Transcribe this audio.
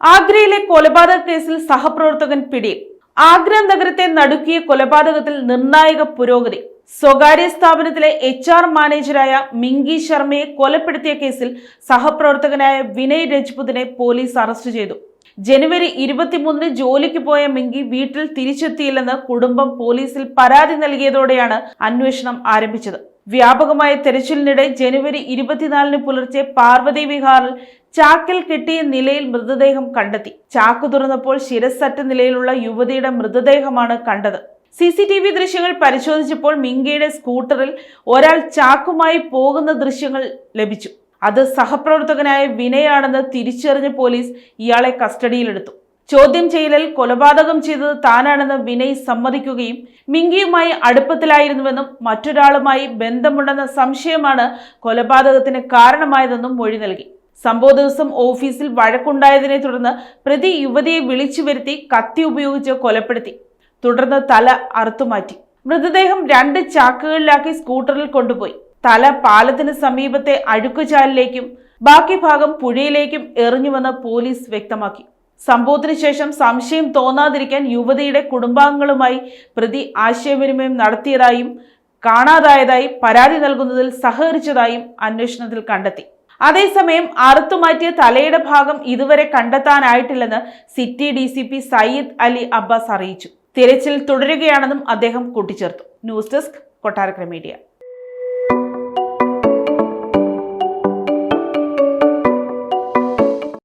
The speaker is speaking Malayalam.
ആഗ്രയിലെ കൊലപാതക കേസിൽ സഹപ്രവർത്തകൻ പിടിയിൽ. ആഗ്ര നഗരത്തെ നടുക്കിയ കൊലപാതകത്തിൽ നിർണായക പുരോഗതി. സ്വകാര്യ സ്ഥാപനത്തിലെ എച്ച് ആർ മാനേജരായ മിങ്കി ശർമ്മയെ കൊലപ്പെടുത്തിയ കേസിൽ സഹപ്രവർത്തകനായ വിനയ് രജ്പുതിനെ പോലീസ് അറസ്റ്റ് ചെയ്തു. ജനുവരി ഇരുപത്തിമൂന്നിന് ജോലിക്ക് പോയ മിങ്കി വീട്ടിൽ തിരിച്ചെത്തിയില്ലെന്ന് കുടുംബം പോലീസിൽ പരാതി നൽകിയതോടെയാണ് അന്വേഷണം ആരംഭിച്ചത്. വ്യാപകമായ തെരച്ചിലിനിടെ ജനുവരി ഇരുപത്തിനാലിന് പുലർച്ചെ പാർവതി വിഹാറിൽ ചാക്കിൽ കെട്ടിയ നിലയിൽ മൃതദേഹം കണ്ടെത്തി. ചാക്ക് തുറന്നപ്പോൾ ശിരസറ്റ നിലയിലുള്ള യുവതിയുടെ മൃതദേഹമാണ് കണ്ടത്. സി സി ടി വി ദൃശ്യങ്ങൾ പരിശോധിച്ചപ്പോൾ മിങ്കയുടെ സ്കൂട്ടറിൽ ഒരാൾ ചാക്കുമായി പോകുന്ന ദൃശ്യങ്ങൾ ലഭിച്ചു. അത് സഹപ്രവർത്തകനായ വിനയാണെന്ന് തിരിച്ചറിഞ്ഞ പോലീസ് ഇയാളെ കസ്റ്റഡിയിലെടുത്തു. ചോദ്യം ചെയ്യലിൽ കൊലപാതകം ചെയ്തത് താനാണെന്ന് വിനയ് സമ്മതിക്കുകയും മിങ്കിയുമായി അടുപ്പത്തിലായിരുന്നുവെന്നും മറ്റൊരാളുമായി ബന്ധമുണ്ടെന്ന സംശയമാണ് കൊലപാതകത്തിന് കാരണമായതെന്നും മൊഴി നൽകി. സംഭവ ദിവസം ഓഫീസിൽ വഴക്കുണ്ടായതിനെ തുടർന്ന് പ്രതി യുവതിയെ വിളിച്ചു വരുത്തി കത്തി ഉപയോഗിച്ച് കൊലപ്പെടുത്തി. തുടർന്ന് തല അറുത്തുമാറ്റി. മൃതദേഹം രണ്ട് ചാക്കുകളിലാക്കി സ്കൂട്ടറിൽ കൊണ്ടുപോയി. തല പാലത്തിന് സമീപത്തെ അഴുക്കുചാലിലേക്കും ബാക്കി ഭാഗം പുഴയിലേക്കും എറിഞ്ഞുവെന്ന് പോലീസ് വ്യക്തമാക്കി. സംഭവത്തിന് ശേഷം സംശയം തോന്നാതിരിക്കാൻ യുവതിയുടെ കുടുംബാംഗങ്ങളുമായി പ്രതി ആശയവിനിമയം നടത്തിയതായും കാണാതായതായി പരാതി നൽകുന്നതിൽ സഹകരിച്ചതായും അന്വേഷണത്തിൽ കണ്ടെത്തി. അതേസമയം അറുത്തുമാറ്റിയ തലയുടെ ഭാഗം ഇതുവരെ കണ്ടെത്താനായിട്ടില്ലെന്ന് city D C P Syed Ali Abbas അറിയിച്ചു. തിരച്ചിൽ തുടരുകയാണെന്നും അദ്ദേഹം കൂട്ടിച്ചേർത്തു. News desk Kottarakkara media.